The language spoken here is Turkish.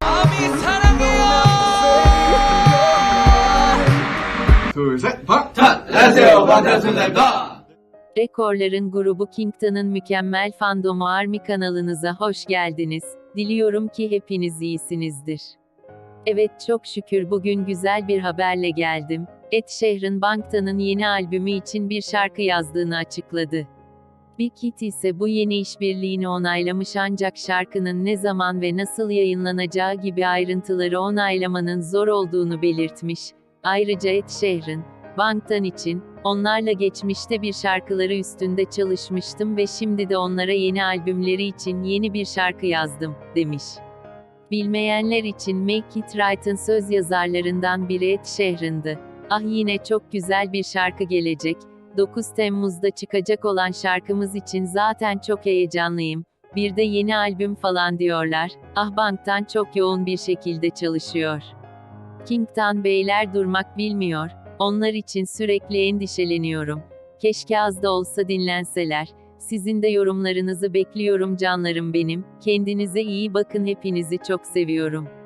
Abi 사랑해요. 둘셋 방탄 안녕하세요 방탄소년단입니다. Rekorların grubu Kington'ın mükemmel fandomu Army kanalınıza hoş geldiniz. Diliyorum ki hepiniz iyisinizdir. Evet çok şükür bugün güzel bir haberle geldim. Ed Sheeran Bangtan'ın yeni albümü için bir şarkı yazdığını açıkladı. Big Hit ise bu yeni işbirliğini onaylamış ancak şarkının ne zaman ve nasıl yayınlanacağı gibi ayrıntıları onaylamanın zor olduğunu belirtmiş. Ayrıca Ed Sheeran, Bangtan için, onlarla geçmişte bir şarkıları üstünde çalışmıştım ve şimdi de onlara yeni albümleri için yeni bir şarkı yazdım, demiş. Bilmeyenler için Make It Right'ın söz yazarlarından biri Ed Sheeran'dı. Ah yine çok güzel bir şarkı gelecek. 9 Temmuz'da çıkacak olan şarkımız için zaten çok heyecanlıyım. Bir de yeni albüm falan diyorlar. Ah Bangtan çok yoğun bir şekilde çalışıyor. King'tan beyler durmak bilmiyor. Onlar için sürekli endişeleniyorum. Keşke az da olsa dinlenseler. Sizin de yorumlarınızı bekliyorum canlarım benim. Kendinize iyi bakın hepinizi çok seviyorum.